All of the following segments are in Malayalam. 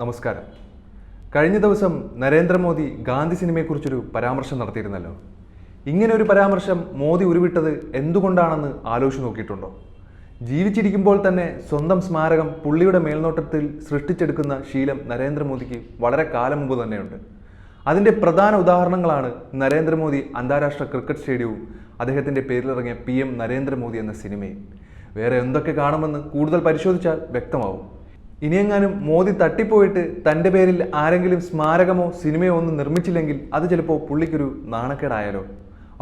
നമസ്കാരം. കഴിഞ്ഞ ദിവസം നരേന്ദ്രമോദി ഗാന്ധി സിനിമയെക്കുറിച്ചൊരു പരാമർശം നടത്തിയിരുന്നല്ലോ. ഇങ്ങനെ ഒരു പരാമർശം മോദി ഉരുവിട്ടത് എന്തുകൊണ്ടാണെന്ന് ആലോചിച്ച് നോക്കിയിട്ടുണ്ടോ? ജീവിച്ചിരിക്കുമ്പോൾ തന്നെ സ്വന്തം സ്മാരകം പുള്ളിയുടെ മേൽനോട്ടത്തിൽ സൃഷ്ടിച്ചെടുക്കുന്ന ശീലം നരേന്ദ്രമോദിക്ക് വളരെ കാലം മുമ്പ് തന്നെയുണ്ട്. അതിന്റെ പ്രധാന ഉദാഹരണങ്ങളാണ് നരേന്ദ്രമോദി അന്താരാഷ്ട്ര ക്രിക്കറ്റ് സ്റ്റേഡിയവും അദ്ദേഹത്തിന്റെ പേരിലിറങ്ങിയ പി എം നരേന്ദ്രമോദി എന്ന സിനിമയും. വേറെ എന്തൊക്കെ കാണുമെന്ന് കൂടുതൽ പരിശോധിച്ചാൽ വ്യക്തമാവും. ഇനിയെങ്ങാനും മോദി തട്ടിപ്പോയിട്ട് തന്റെ പേരിൽ ആരെങ്കിലും സ്മാരകമോ സിനിമയോ ഒന്നും നിർമ്മിച്ചില്ലെങ്കിൽ അത് ചിലപ്പോൾ പുള്ളിക്കൊരു നാണക്കേടായാലോ.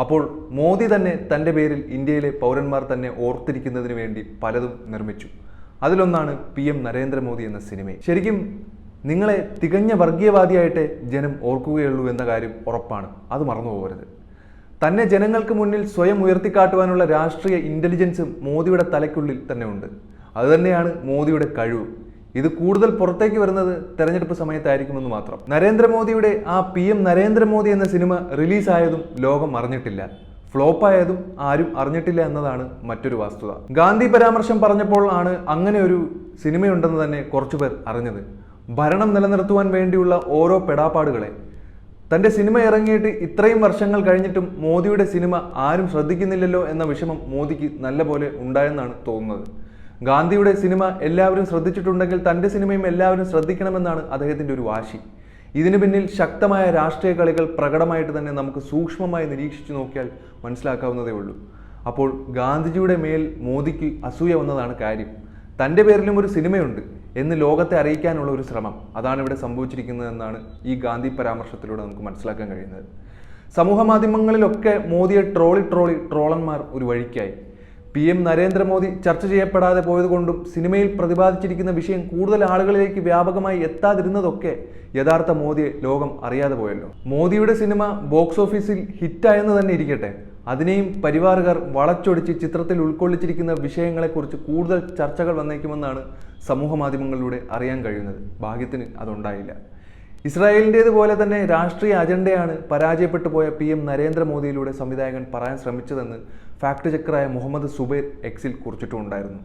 അപ്പോൾ മോദി തന്നെ തന്റെ പേരിൽ ഇന്ത്യയിലെ പൗരന്മാർ തന്നെ ഓർത്തിരിക്കുന്നതിന് വേണ്ടി പലതും നിർമ്മിച്ചു. അതിലൊന്നാണ് പി എം നരേന്ദ്രമോദി എന്ന സിനിമ. ശരിക്കും നിങ്ങളെ തികഞ്ഞ വർഗീയവാദിയായിട്ടേ ജനം ഓർക്കുകയുള്ളൂ എന്ന കാര്യം ഉറപ്പാണ്. അത് മറന്നു പോകരുത്. തന്നെ ജനങ്ങൾക്ക് മുന്നിൽ സ്വയം ഉയർത്തിക്കാട്ടുവാനുള്ള രാഷ്ട്രീയ ഇന്റലിജൻസും മോദിയുടെ തലയ്ക്കുള്ളിൽ തന്നെ ഉണ്ട്. അതുതന്നെയാണ് മോദിയുടെ കഴിവ്. ഇത് കൂടുതൽ പുറത്തേക്ക് വരുന്നത് തെരഞ്ഞെടുപ്പ് സമയത്തായിരിക്കുമെന്ന് മാത്രം. നരേന്ദ്രമോദിയുടെ ആ പി എം നരേന്ദ്രമോദി എന്ന സിനിമ റിലീസായതും ലോകം അറിഞ്ഞിട്ടില്ല. ഫ്ലോപ്പായതും ആരും അറിഞ്ഞിട്ടില്ല എന്നതാണ് മറ്റൊരു വസ്തുത. ഗാന്ധി പരാമർശം പറഞ്ഞപ്പോൾ ആണ് അങ്ങനെ ഒരു സിനിമയുണ്ടെന്ന് തന്നെ കുറച്ചുപേർ അറിഞ്ഞത്. ഭരണം നിലനിർത്തുവാൻ വേണ്ടിയുള്ള ഓരോ പെടാപ്പാടുകളെ. തന്റെ സിനിമ ഇറങ്ങിയിട്ട് ഇത്രയും വർഷങ്ങൾ കഴിഞ്ഞിട്ടും മോദിയുടെ സിനിമ ആരും ശ്രദ്ധിക്കുന്നില്ലല്ലോ എന്ന വിഷമം മോദിക്ക് നല്ലപോലെ ഉണ്ടായെന്നാണ് തോന്നുന്നത്. ഗാന്ധിയുടെ സിനിമ എല്ലാവരും ശ്രദ്ധിച്ചിട്ടുണ്ടെങ്കിൽ തന്റെ സിനിമയും എല്ലാവരും ശ്രദ്ധിക്കണമെന്നാണ് അദ്ദേഹത്തിന്റെ ഒരു വാശി. ഇതിനു പിന്നിൽ ശക്തമായ രാഷ്ട്രീയ കളികൾ പ്രകടമായിട്ട് തന്നെ നമുക്ക് സൂക്ഷ്മമായി നിരീക്ഷിച്ചു നോക്കിയാൽ മനസ്സിലാക്കാവുന്നതേ ഉള്ളൂ. അപ്പോൾ ഗാന്ധിജിയുടെ മേൽ മോദിക്ക് അസൂയ വന്നതാണ് കാര്യം. തന്റെ പേരിലും ഒരു സിനിമയുണ്ട് എന്ന് ലോകത്തെ അറിയിക്കാനുള്ള ഒരു ശ്രമം. അതാണ് ഇവിടെ സംഭവിച്ചിരിക്കുന്നതെന്നാണ് ഈ ഗാന്ധി പരാമർശത്തിലൂടെ നമുക്ക് മനസ്സിലാക്കാൻ കഴിയുന്നത്. സമൂഹ മാധ്യമങ്ങളിലൊക്കെ മോദിയെ ട്രോളി ട്രോളി ട്രോളന്മാർ ഒരു വഴിക്കായി. പി എം നരേന്ദ്രമോദി ചർച്ച ചെയ്യപ്പെടാതെ പോയതുകൊണ്ടും സിനിമയിൽ പ്രതിപാദിച്ചിരിക്കുന്ന വിഷയം കൂടുതൽ ആളുകളിലേക്ക് വ്യാപകമായി എത്താതിരുന്നതൊക്കെ യഥാർത്ഥ മോദിയെ ലോകം അറിയാതെ പോയല്ലോ. മോദിയുടെ സിനിമ ബോക്സ് ഓഫീസിൽ ഹിറ്റായെന്ന് തന്നെ ഇരിക്കട്ടെ. അതിനെയും പരിവാറുകാർ വളച്ചൊടിച്ച് ചിത്രത്തിൽ ഉൾക്കൊള്ളിച്ചിരിക്കുന്ന വിഷയങ്ങളെക്കുറിച്ച് കൂടുതൽ ചർച്ചകൾ വന്നേക്കുമെന്നാണ് സമൂഹ മാധ്യമങ്ങളിലൂടെ അറിയാൻ കഴിയുന്നത്. ഭാഗ്യത്തിന് അതുണ്ടായില്ല. ഇസ്രായേലിന്റേതുപോലെ തന്നെ രാഷ്ട്രീയ അജണ്ടയാണ് പരാജയപ്പെട്ടു പോയ പി എം നരേന്ദ്രമോദിയിലൂടെ സംവിധായകൻ പറയാൻ ശ്രമിച്ചതെന്ന് ഫാക്ട് ചെക്കറായ മുഹമ്മദ് സുബൈർ എക്സിൽ കുറിച്ചിട്ടുണ്ടായിരുന്നു